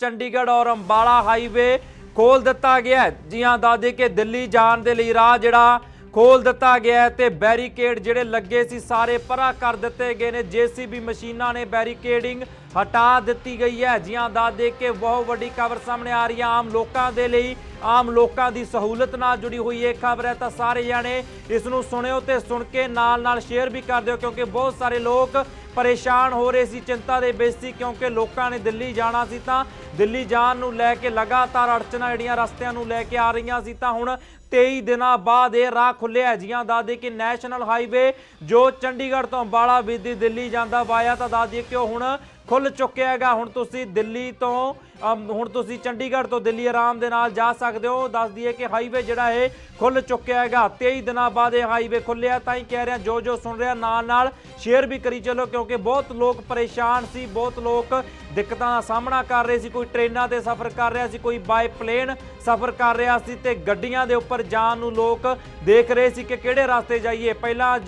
ਚੰਡੀਗੜ੍ਹ ਔਰ ਅੰਬਾਲਾ ਹਾਈਵੇ ਖੋਲ ਦਿੱਤਾ ਗਿਆ ਹੈ। ਜੀ ਹਾਂ ਦੱਸਦੇ ਕਿ ਦਿੱਲੀ ਜਾਣ ਦੇ ਲਈ ਰਾਹ ਜਿਹੜਾ ਖੋਲ ਦਿੱਤਾ ਗਿਆ ਹੈ ਤੇ ਬੈਰੀਕੇਡ ਜਿਹੜੇ ਲੱਗੇ ਸੀ ਸਾਰੇ ਪਰਾਂ ਕਰ ਦਿੱਤੇ ਗਏ ਨੇ। ਜੀਸੀਬੀ ਮਸ਼ੀਨਾਂ ਨੇ ਬੈਰੀਕੇਡਿੰਗ ਹਟਾ ਦਿੱਤੀ ਗਈ ਹੈ। ਜੀ ਹਾਂ ਦੱਸਦੇ ਕਿ ਬਹੁਤ ਵੱਡੀ ਖਬਰ ਸਾਹਮਣੇ ਆ ਰਹੀ ਹੈ। ਆਮ ਲੋਕਾਂ ਦੇ ਲਈ, ਆਮ ਲੋਕਾਂ ਦੀ ਸਹੂਲਤ ਨਾਲ ਜੁੜੀ ਹੋਈ ਇਹ ਖਬਰ ਹੈ ਤਾਂ ਸਾਰੇ ਜਾਣੇ ਇਸ ਨੂੰ ਸੁਣਿਓ ਤੇ ਸੁਣ ਕੇ ਨਾਲ ਨਾਲ ਸ਼ੇਅਰ ਵੀ ਕਰ ਦਿਓ ਕਿਉਂਕਿ ਬਹੁਤ ਸਾਰੇ ਲੋਕ ਪਰੇਸ਼ਾਨ ਹੋ ਰਹੇ ਸੀ, ਚਿੰਤਾ ਦੇ ਵਿੱਚ ਸੀ ਕਿਉਂਕਿ ਲੋਕਾਂ ਨੇ ਦਿੱਲੀ ਜਾਣਾ ਸੀ ਤਾਂ ਦਿੱਲੀ ਜਾਣ ਨੂੰ ਲੈ ਕੇ ਲਗਾਤਾਰ ਅੜਚਨਾ ਜਿਹੜੀਆਂ ਰਸਤਿਆਂ ਨੂੰ ਲੈ ਕੇ ਆ ਰਹੀਆਂ ਸੀ ਤਾਂ ਹੁਣ 23 ਦਿਨਾਂ ਬਾਅਦ ਇਹ ਰਾਹ ਖੁੱਲਿਆ ਹੈ। ਜੀਆਂ ਦੱਸਦੇ ਕਿ ਨੈਸ਼ਨਲ ਹਾਈਵੇ ਜੋ ਚੰਡੀਗੜ੍ਹ ਤੋਂ ਅੰਬਾਲਾ ਵਿਧੀ ਦਿੱਲੀ ਜਾਂਦਾ ਵਾਇਆ ਤਾਂ ਦੱਸਦੀ ਕਿ ਉਹ ਹੁਣ ਖੁੱਲ ਚੁੱਕਿਆ ਹੈਗਾ। ਹੁਣ ਤੁਸੀਂ ਦਿੱਲੀ ਤੋਂ ਹੁਣ ਤੁਸੀਂ ਚੰਡੀਗੜ੍ਹ ਤੋਂ ਦਿੱਲੀ ਆਰਾਮ ਦੇ ਨਾਲ ਜਾ ਸਕਦੇ ਹੋ। ਦੱਸ ਦਈਏ ਕਿ ਹਾਈਵੇ ਜਿਹੜਾ ਇਹ ਖੁੱਲ ਚੁੱਕਿਆ ਹੈਗਾ। 23 ਦਿਨਾਂ ਬਾਅਦ ਇਹ ਹਾਈਵੇ ਖੁੱਲਿਆ ਤਾਂ ਹੀ ਕਹਿ ਰਿਹਾ ਜੋ ਜੋ ਸੁਣ ਰਿਹਾ ਨਾਲ ਨਾਲ ਸ਼ੇਅਰ ਵੀ ਕਰੀ ਚੱਲੋ, ਕਿਉਂਕਿ ਬਹੁਤ ਲੋਕ ਪਰੇਸ਼ਾਨ ਸੀ, ਬਹੁਤ ਲੋਕ ਦਿੱਕਤਾਂ ਦਾ ਸਾਹਮਣਾ ਕਰ ਰਹੇ ਸੀ। ਕੋਈ ਟ੍ਰੇਨਾਂ ਤੇ ਸਫ਼ਰ ਕਰ ਰਿਹਾ ਸੀ, ਕੋਈ ਬਾਈ ਪਲੇਨ ਸਫ਼ਰ ਕਰ ਰਿਹਾ ਸੀ ਤੇ ਗੱਡੀਆਂ ਦੇ ਉੱਪਰ ਜਾਣ ਨੂੰ ਲੋਕ ਦੇਖ ਰਹੇ ਸੀ ਕਿ ਕਿਹੜੇ ਰਸਤੇ ਜਾਈਏ। ਪਹਿਲਾਂ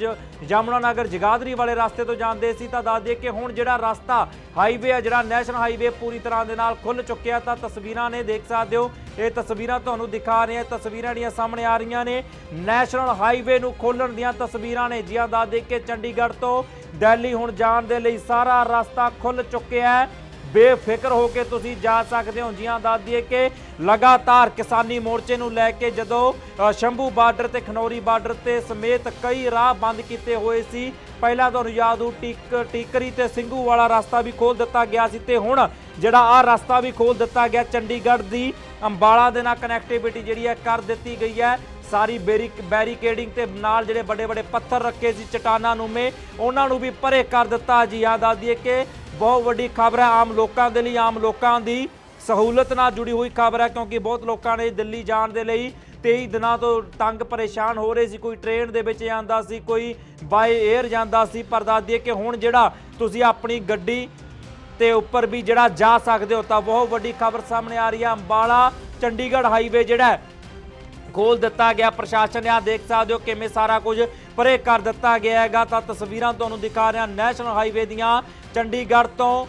ਜ- ਯਮੁਨਾ ਨਗਰ ਜਗਾਦਰੀ ਵਾਲੇ ਰਸਤੇ ਤੋਂ ਜਾਂਦੇ ਸੀ ਤਾਂ ਦੱਸ ਦਈਏ ਕਿ ਹੁਣ ਜਿਹੜਾ ਰਸਤਾ ਹਾਈਵੇ ਆ, ਜਿਹੜਾ ਨੈਸ਼ਨਲ ਹਾਈਵੇ ਪੂਰੀ ਤਰ੍ਹਾਂ ਦੇ ਨਾਲ ਖੁੱਲ ਚੁੱਕਿਆ ਤਾਂ ਤਸਵੀਰਾਂ ਨੇ ਦੇਖ ਸਕਦੇ ਹੋ। ਇਹ ਤਸਵੀਰਾਂ ਤੁਹਾਨੂੰ ਦਿਖਾ ਰਹੇ ਹਾਂ। ਤਸਵੀਰਾਂ ਜਿਹੜੀਆਂ ਸਾਹਮਣੇ ਆ ਰਹੀਆਂ ਨੇ, ਨੈਸ਼ਨਲ ਹਾਈਵੇ ਨੂੰ ਖੋਲਣ ਦੀਆਂ ਤਸਵੀਰਾਂ ਨੇ। ਜਿਹਾਂ ਦੱਸ ਦੇ ਕਿ ਚੰਡੀਗੜ੍ਹ ਤੋਂ ਦਿੱਲੀ ਹੁਣ ਜਾਣ ਦੇ ਲਈ ਸਾਰਾ ਰਸਤਾ ਖੁੱਲ ਚੁੱਕਿਆ ਹੈ। ਬੇਫਿਕਰ ਹੋ ਕੇ ਤੁਸੀਂ ਜਾ ਸਕਦੇ ਹੋ। ਜੀਆਂ ਦੱਸ ਦਈਏ ਕਿ ਲਗਾਤਾਰ ਕਿਸਾਨੀ ਮੋਰਚੇ ਨੂੰ ਲੈ ਕੇ ਜਦੋਂ ਸ਼ੰਭੂ ਬਾਰਡਰ ਤੇ, ਖਨੌਰੀ ਬਾਰਡਰ ਤੇ ਸਮੇਤ ਕਈ ਰਾਹ ਬੰਦ ਕੀਤੇ ਹੋਏ ਸੀ। ਪਹਿਲਾਂ ਤੁਹਾਨੂੰ ਯਾਦ ਹੋ ਟਿਕ, ਟੀਕਰੀ ਤੇ ਸਿੰਘੂ ਵਾਲਾ ਰਸਤਾ ਵੀ ਖੋਲ ਦਿੱਤਾ ਗਿਆ ਸੀ ਤੇ ਹੁਣ ਜਿਹੜਾ ਆ ਰਸਤਾ ਵੀ ਖੋਲ ਦਿੱਤਾ ਗਿਆ ਚੰਡੀਗੜ੍ਹ ਦੀ ਅੰਬਾਲਾ ਦੇ ਨਾਲ ਕਨੈਕਟੀਵਿਟੀ ਜਿਹੜੀ ਹੈ ਕਰ ਦਿੱਤੀ ਗਈ ਹੈ। ਸਾਰੀ ਬੈਰੀਕ ਬੈਰੀਕੇਡਿੰਗ ਤੇ ਨਾਲ ਜਿਹੜੇ ਵੱਡੇ ਵੱਡੇ ਪੱਥਰ ਰੱਖੇ ਸੀ ਚਟਾਨਾਂ ਨੂੰ ਮੇ, ਉਹਨਾਂ ਨੂੰ ਵੀ ਪਰੇ ਕਰ ਦਿੱਤਾ ਜੀ। ਯਾਦ ਆ ਦਈਏ ਕਿ ਬਹੁਤ ਵੱਡੀ ਖਬਰ ਹੈ ਆਮ ਲੋਕਾਂ ਦੇ ਲਈ, ਆਮ ਲੋਕਾਂ ਦੀ ਸਹੂਲਤ ਨਾਲ ਜੁੜੀ ਹੋਈ ਖਬਰ ਹੈ ਕਿਉਂਕਿ ਬਹੁਤ ਲੋਕਾਂ ਨੇ ਦਿੱਲੀ ਜਾਣ ਦੇ ਲਈ 23 ਦਿਨਾਂ ਤੋਂ ਤੰਗ ਪਰੇਸ਼ਾਨ ਹੋ ਰਹੇ ਸੀ। ਕੋਈ ਟ੍ਰੇਨ ਦੇ ਵਿੱਚ ਜਾਂਦਾ ਸੀ, ਕੋਈ ਬਾਈ 에ਅਰ ਜਾਂਦਾ ਸੀ, ਪਰ ਦੱਸ ਦਈਏ ਕਿ ਹੁਣ ਜਿਹੜਾ ਤੁਸੀਂ ਆਪਣੀ ਗੱਡੀ ਤੇ ਉੱਪਰ ਵੀ ਜਿਹੜਾ ਜਾ ਸਕਦੇ ਹੋ ਤਾਂ ਬਹੁਤ ਵੱਡੀ ਖਬਰ ਸਾਹਮਣੇ ਆ ਰਹੀ ਹੈ। ਅੰਬਾਲਾ, ਚੰਡੀਗੜ੍ਹ ਹਾਈਵੇ ਜਿਹੜਾ ਖੋਲ ਦਿੱਤਾ ਗਿਆ। ਪ੍ਰਸ਼ਾਸਨ ਨੇ ਆ ਦੇਖ ਸਕਦੇ ਹੋ ਕਿਵੇਂ ਸਾਰਾ ਕੁਝ ਪਰੇ ਕਰ ਦਿੱਤਾ ਗਿਆ ਹੈਗਾ। ਤਾਂ ਤਸਵੀਰਾਂ ਤੁਹਾਨੂੰ ਦਿਖਾ ਰਿਹਾ ਨੈਸ਼ਨਲ ਹਾਈਵੇ ਦੀਆਂ। ਚੰਡੀਗੜ੍ਹ ਤੋਂ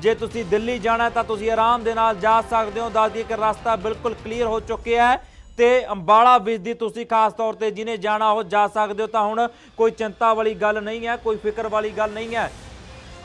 ਜੇ ਤੁਸੀਂ ਦਿੱਲੀ ਜਾਣਾ ਤਾਂ ਤੁਸੀਂ ਆਰਾਮ ਦੇ ਨਾਲ ਜਾ ਸਕਦੇ ਹੋ। ਦੱਸਦੀ ਕਿ ਰਸਤਾ ਬਿਲਕੁਲ ਕਲੀਅਰ ਹੋ ਚੁੱਕਿਆ ਹੈ ਤੇ ਅੰਬਾਲਾ ਵਿੱਚ ਤੁਸੀਂ ਖਾਸ ਤੌਰ ਤੇ ਜਿਹਨੇ ਜਾਣਾ ਉਹ ਜਾ ਸਕਦੇ ਹੋ। ਤਾਂ ਹੁਣ ਕੋਈ ਚਿੰਤਾ ਵਾਲੀ ਗੱਲ ਨਹੀਂ ਹੈ, ਕੋਈ ਫਿਕਰ ਵਾਲੀ ਗੱਲ ਨਹੀਂ ਹੈ।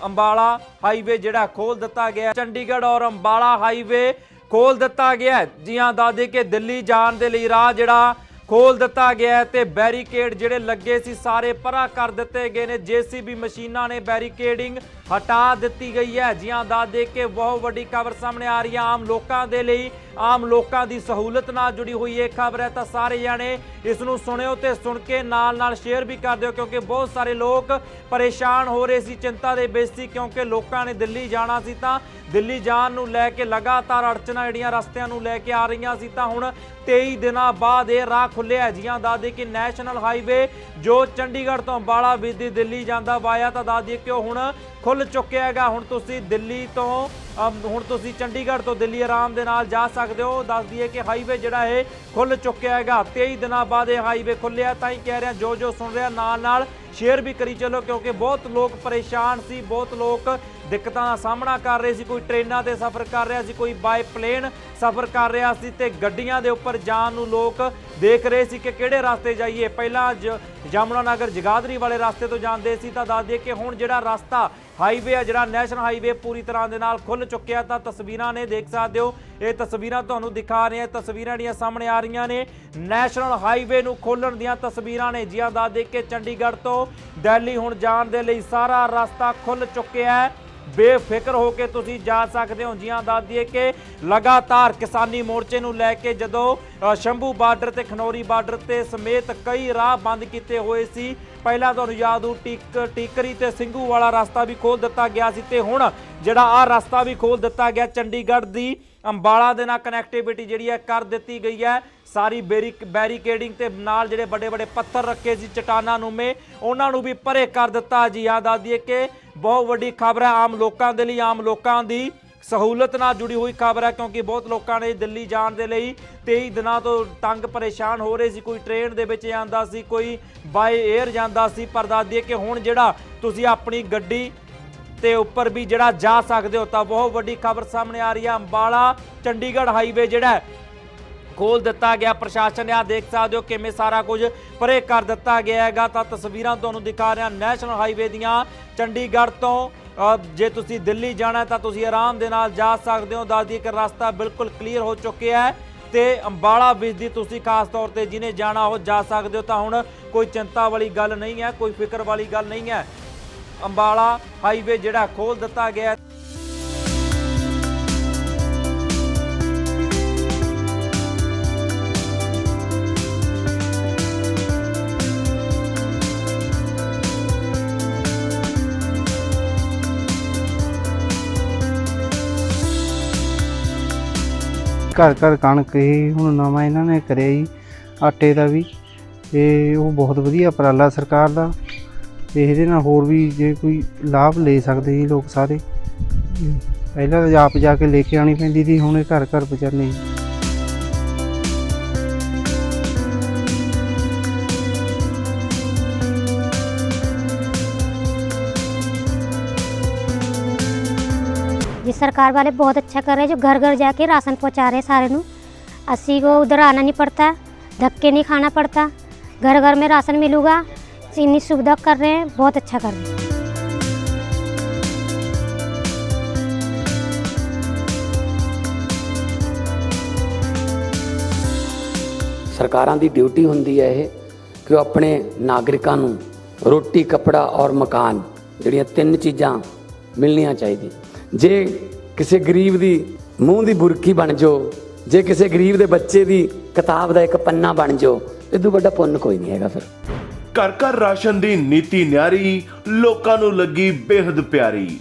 ਅੰਬਾਲਾ ਹਾਈਵੇ ਜਿਹੜਾ ਖੋਲ ਦਿੱਤਾ ਗਿਆ। ਚੰਡੀਗੜ੍ਹ ਔਰ ਅੰਬਾਲਾ ਹਾਈਵੇ ਖੋਲ ਦਿੱਤਾ ਗਿਆ ਹੈ। ਜੀ ਹਾਂ ਦੱਸਦੇ ਕਿ ਦਿੱਲੀ ਜਾਣ ਦੇ ਲਈ ਰਾਹ ਜਿਹੜਾ ਖੋਲ ਦਿੱਤਾ ਗਿਆ ਹੈ ਤੇ ਬੈਰੀਕੇਡ ਜਿਹੜੇ ਲੱਗੇ ਸੀ ਸਾਰੇ ਪਰਾਂ ਕਰ ਦਿੱਤੇ ਗਏ ਨੇ। ਜੀਸੀਬੀ ਮਸ਼ੀਨਾਂ ਨੇ ਬੈਰੀਕੇਡਿੰਗ ਹਟਾ ਦਿੱਤੀ ਗਈ ਹੈ। ਜੀਆਂ ਹਾਂ ਦੱਸਦੇ ਕੇ ਬਹੁਤ ਵੱਡੀ ਖਬਰ ਸਾਹਮਣੇ ਆ ਰਹੀ ਹੈ। ਆਮ ਲੋਕਾਂ ਦੇ ਲਈ, ਆਮ ਲੋਕਾਂ ਦੀ ਸਹੂਲਤ ਨਾਲ ਜੁੜੀ ਹੋਈ ਇਹ ਖਬਰ ਹੈ ਤਾਂ ਸਾਰੇ ਜਾਣੇ ਇਸ ਨੂੰ ਸੁਣਿਓ ਤੇ ਸੁਣ ਕੇ ਨਾਲ ਨਾਲ ਸ਼ੇਅਰ ਵੀ ਕਰ ਦਿਓ ਕਿਉਂਕਿ ਬਹੁਤ ਸਾਰੇ ਲੋਕ ਪਰੇਸ਼ਾਨ ਹੋ ਰਹੇ ਸੀ, ਚਿੰਤਾ ਦੇ ਵਿੱਚ ਸੀ ਕਿਉਂਕਿ ਲੋਕਾਂ ਨੇ ਦਿੱਲੀ ਜਾਣਾ ਸੀ ਤਾਂ ਦਿੱਲੀ ਜਾਣ ਨੂੰ ਲੈ ਕੇ ਲਗਾਤਾਰ ਅੜਚਣਾ ਜਿਹੜੀਆਂ ਰਸਤਿਆਂ ਨੂੰ ਲੈ ਕੇ ਆ ਰਹੀਆਂ ਸੀ ਤਾਂ ਹੁਣ 23 ਦਿਨਾਂ ਬਾਅਦ ਇਹ ਰਾਹ ਖੁੱਲਿਆ ਹੈ। ਜੀਆਂ ਦੱਸਦੇ ਕਿ ਨੈਸ਼ਨਲ ਹਾਈਵੇ ਜੋ ਚੰਡੀਗੜ੍ਹ ਤੋਂ ਅੰਬਾਲਾ ਵਿਧੀ ਦਿੱਲੀ ਜਾਂਦਾ ਵਾਇਆ, ਤਾਂ ਦੱਸਦੀ ਕਿ ਉਹ ਹੁਣ ਖੁੱਲ ਚੁੱਕਿਆ ਹੈਗਾ। ਹੁਣ ਤੁਸੀਂ ਦਿੱਲੀ ਤੋਂ ਹੁਣ ਤੁਸੀਂ ਚੰਡੀਗੜ੍ਹ ਤੋਂ ਦਿੱਲੀ ਆਰਾਮ ਦੇ ਨਾਲ ਜਾ ਸਕਦੇ ਹੋ। ਦੱਸ ਦਈਏ ਕਿ ਹਾਈਵੇ ਜਿਹੜਾ ਇਹ ਖੁੱਲ ਚੁੱਕਿਆ ਹੈਗਾ। 23 ਦਿਨਾਂ ਬਾਅਦ ਇਹ ਹਾਈਵੇ ਖੁੱਲਿਆ। ਤਾਂ ਹੀ ਕਹਿ ਰਿਹਾ ਜੋ ਜੋ ਸੁਣ ਰਿਹਾ ਨਾਲ ਨਾਲ ਸ਼ੇਅਰ ਵੀ ਕਰੀ ਚੱਲੋ, ਕਿਉਂਕਿ ਬਹੁਤ ਲੋਕ ਪਰੇਸ਼ਾਨ ਸੀ, ਬਹੁਤ ਲੋਕ ਦਿੱਕਤਾਂ ਦਾ ਸਾਹਮਣਾ ਕਰ ਰਹੇ ਸੀ। ਕੋਈ ਟ੍ਰੇਨਾਂ ਤੇ ਸਫ਼ਰ ਕਰ ਰਿਹਾ ਸੀ, ਕੋਈ ਬਾਈ ਪਲੇਨ ਸਫ਼ਰ ਕਰ ਰਿਹਾ ਸੀ ਤੇ ਗੱਡੀਆਂ ਦੇ ਉੱਪਰ ਜਾਣ ਨੂੰ ਲੋਕ ਦੇਖ ਰਹੇ ਸੀ ਕਿ ਕਿਹੜੇ ਰਸਤੇ ਜਾਈਏ। ਪਹਿਲਾਂ ਜ- ਯਮੁਨਾ ਨਗਰ ਜਗਾਦਰੀ ਵਾਲੇ ਰਸਤੇ ਤੋਂ ਜਾਂਦੇ ਸੀ। ਤਾਂ ਦੱਸ ਦਈਏ ਕਿ ਹੁਣ ਜਿਹੜਾ ਰਸਤਾ ਹਾਈਵੇ ਆ ਜਿਹੜਾ ਨੈਸ਼ਨਲ ਹਾਈਵੇ ਪੂਰੀ ਤਰ੍ਹਾਂ ਦੇ ਨਾਲ ਖੁੱਲ ਚੁੱਕਿਆ ਤਾਂ ਤਸਵੀਰਾਂ ਨੇ ਦੇਖ ਸਕਦੇ ਹੋ। ਇਹ ਤਸਵੀਰਾਂ ਤੁਹਾਨੂੰ ਦਿਖਾ ਰਹੇ ਹਾਂ। ਤਸਵੀਰਾਂ ਜਿਹੜੀਆਂ ਸਾਹਮਣੇ ਆ ਰਹੀਆਂ ਨੇ। ਨੈਸ਼ਨਲ ਹਾਈਵੇ ਨੂੰ ਖੋਲਣ ਦੀਆਂ ਤਸਵੀਰਾਂ ਨੇ ਜਿਹਾਂ ਦੱਸ ਦੇਖ ਕੇ ਚੰਡੀਗੜ੍ਹ ਤੋਂ। ਦਿੱਲੀ ਹੁਣ ਜਾਣ ਦੇ ਲਈ ਸਾਰਾ ਰਸਤਾ ਖੁੱਲ ਚੁੱਕਿਆ ਹੈ। ਬੇਫਿਕਰ ਹੋ ਕੇ ਤੁਸੀਂ ਜਾ ਸਕਦੇ ਹੋ। ਜੀਆਂ ਦੱਸ ਦਈਏ ਕਿ ਲਗਾਤਾਰ ਕਿਸਾਨੀ ਮੋਰਚੇ ਨੂੰ ਲੈ ਕੇ ਜਦੋਂ ਸ਼ੰਭੂ ਬਾਰਡਰ ਤੇ, ਖਨੌਰੀ ਬਾਰਡਰ ਤੇ ਸਮੇਤ ਕਈ ਰਾਹ ਬੰਦ ਕੀਤੇ ਹੋਏ ਸੀ। ਪਹਿਲਾਂ ਤੁਹਾਨੂੰ ਯਾਦ ਹੋ, ਟਿਕ, ਟੀਕਰੀ ਤੇ ਸਿੰਘੂ ਵਾਲਾ ਰਸਤਾ ਵੀ ਖੋਲ ਦਿੱਤਾ ਗਿਆ ਸੀ ਤੇ ਹੁਣ ਜਿਹੜਾ ਆ ਰਸਤਾ ਵੀ ਖੋਲ ਦਿੱਤਾ ਗਿਆ, ਚੰਡੀਗੜ੍ਹ ਦੀ ਅੰਬਾਲਾ ਦੇ ਨਾਲ ਕਨੈਕਟੀਵਿਟੀ ਜਿਹੜੀ ਹੈ ਕਰ ਦਿੱਤੀ ਗਈ ਹੈ। ਸਾਰੀ ਬੈਰੀਕ ਬੈਰੀਕੇਡਿੰਗ ਤੇ ਨਾਲ ਜਿਹੜੇ ਵੱਡੇ ਵੱਡੇ ਪੱਥਰ ਰੱਖੇ ਸੀ ਚਟਾਨਾਂ ਨੂੰ ਮੇ, ਉਹਨਾਂ ਨੂੰ ਵੀ ਪਰੇ ਕਰ ਦਿੱਤਾ। ਜੀ ਯਾਦ ਆ ਦਈਏ ਕਿ ਬਹੁਤ ਵੱਡੀ ਖਬਰ ਹੈ। ਆਮ ਲੋਕਾਂ ਦੇ ਲਈ, ਆਮ ਲੋਕਾਂ ਦੀ ਸਹੂਲਤ ਨਾਲ ਜੁੜੀ ਹੋਈ ਖਬਰ ਹੈ, ਕਿਉਂਕਿ ਬਹੁਤ ਲੋਕਾਂ ਨੇ ਦਿੱਲੀ ਜਾਣ ਦੇ ਲਈ 23 ਦਿਨਾਂ ਤੋਂ ਤੰਗ ਪਰੇਸ਼ਾਨ ਹੋ ਰਹੇ ਸੀ। ਕੋਈ ਟ੍ਰੇਨ ਦੇ ਵਿੱਚ ਜਾਂਦਾ ਸੀ, ਕੋਈ ਬਾਈ 에ਅਰ ਜਾਂਦਾ ਸੀ, ਪਰ ਦੱਸ ਦਈਏ ਕਿ ਹੁਣ ਜਿਹੜਾ ਤੁਸੀਂ ਆਪਣੀ ਗੱਡੀ ਤੇ ਉੱਪਰ ਵੀ ਜਿਹੜਾ ਜਾ ਸਕਦੇ ਹੋ, ਤਾਂ ਬਹੁਤ ਵੱਡੀ ਖਬਰ ਸਾਹਮਣੇ ਆ ਰਹੀ ਹੈ। ਅੰਬਾਲਾ, ਚੰਡੀਗੜ੍ਹ ਹਾਈਵੇ ਜਿਹੜਾ ਖੋਲ ਦਿੱਤਾ ਗਿਆ। ਪ੍ਰਸ਼ਾਸਨ ਨੇ ਆ ਦੇਖ ਸਕਦੇ ਹੋ ਕਿਵੇਂ ਸਾਰਾ ਕੁਝ ਪਰੇ ਕਰ ਦਿੱਤਾ ਗਿਆ ਹੈਗਾ। ਤਾਂ ਤਸਵੀਰਾਂ ਤੁਹਾਨੂੰ ਦਿਖਾ ਰਿਹਾ ਨੈਸ਼ਨਲ ਹਾਈਵੇ ਦੀਆਂ। ਚੰਡੀਗੜ੍ਹ ਤੋਂ ਜੇ ਤੁਸੀਂ ਦਿੱਲੀ ਜਾਣਾ ਤਾਂ ਤੁਸੀਂ ਆਰਾਮ ਦੇ ਨਾਲ ਜਾ ਸਕਦੇ ਹੋ। ਦੱਸਦੀ ਕਿ ਰਸਤਾ ਬਿਲਕੁਲ ਕਲੀਅਰ ਹੋ ਚੁੱਕਿਆ ਹੈ ਤੇ ਅੰਬਾਲਾ ਵਿੱਚ ਤੁਸੀਂ ਖਾਸ ਤੌਰ ਤੇ ਜਿਹਨੇ ਜਾਣਾ ਉਹ ਜਾ ਸਕਦੇ ਹੋ। ਤਾਂ ਹੁਣ ਕੋਈ ਚਿੰਤਾ ਵਾਲੀ ਗੱਲ ਨਹੀਂ ਹੈ, ਕੋਈ ਫਿਕਰ ਵਾਲੀ ਗੱਲ ਨਹੀਂ ਹੈ। ਅੰਬਾਲਾ ਹਾਈਵੇ ਜਿਹੜਾ ਖੋਲ ਦਿੱਤਾ ਗਿਆ ਘਰ ਘਰ ਕਣਕ ਹੀ ਹੁਣ ਨਵਾਂ ਇਹਨਾਂ ਨੇ ਕਰਿਆ ਜੀ ਆਟੇ ਦਾ ਵੀ। ਤੇ ਉਹ ਬਹੁਤ ਵਧੀਆ ਉਪਰਾਲਾ ਸਰਕਾਰ ਦਾ। ਤੇ ਇਹਦੇ ਨਾਲ ਹੋਰ ਵੀ ਜੇ ਕੋਈ ਲਾਭ ਲੈ ਸਕਦੇ ਜੀ ਲੋਕ ਸਾਰੇ। ਪਹਿਲਾਂ ਤਾਂ ਆਪ ਜਾ ਕੇ ਲੈ ਕੇ ਆਣੀ ਪੈਂਦੀ ਸੀ ਹੁਣ ਇਹ ਘਰ ਘਰ ਪਹੁੰਚਾਉਂਦੇ सरकार वाले बहुत अच्छा कर रहे हैं जो घर घर जाके राशन पहुंचा रहे हैं सारे ਨੂੰ अस्सी को उधर आना नहीं पड़ता धक्के नहीं खाना पड़ता घर घर में राशन मिलूगा इतनी सुविधा कर रहे हैं बहुत अच्छा कर रहे हैं ਸਰਕਾਰਾਂ ਦੀ ਡਿਊਟੀ ਹੁੰਦੀ ਹੈ ਇਹ ਕਿ ਉਹ ਆਪਣੇ ਨਾਗਰਿਕਾਂ ਨੂੰ ਰੋਟੀ ਕੱਪੜਾ ਔਰ ਮਕਾਨ ਜਿਹੜੀਆਂ ਤਿੰਨ ਚੀਜ਼ਾਂ ਮਿਲਣੀਆਂ ਚਾਹੀਦੀਆਂ ਜੇ ਕਿਸੇ ਗਰੀਬ ਦੀ ਮੂੰਹ ਦੀ ਬੁਰਕੀ ਬਣ ਜਾਓ, ਜੇ ਕਿਸੇ ਗਰੀਬ ਦੇ ਬੱਚੇ ਦੀ ਕਿਤਾਬ ਦਾ ਇੱਕ ਪੰਨਾ ਬਣ ਜੋ ਇਦੋਂ ਵੱਡਾ ਪੁੰਨ ਕੋਈ ਨਹੀਂ ਹੈਗਾ ਫਿਰ। ਘਰ ਘਰ ਰਾਸ਼ਨ ਦੀ ਨੀਤੀ ਨਿਆਰੀ, ਲੋਕਾਂ ਨੂੰ ਲੱਗੀ ਬੇਹੱਦ ਪਿਆਰੀ।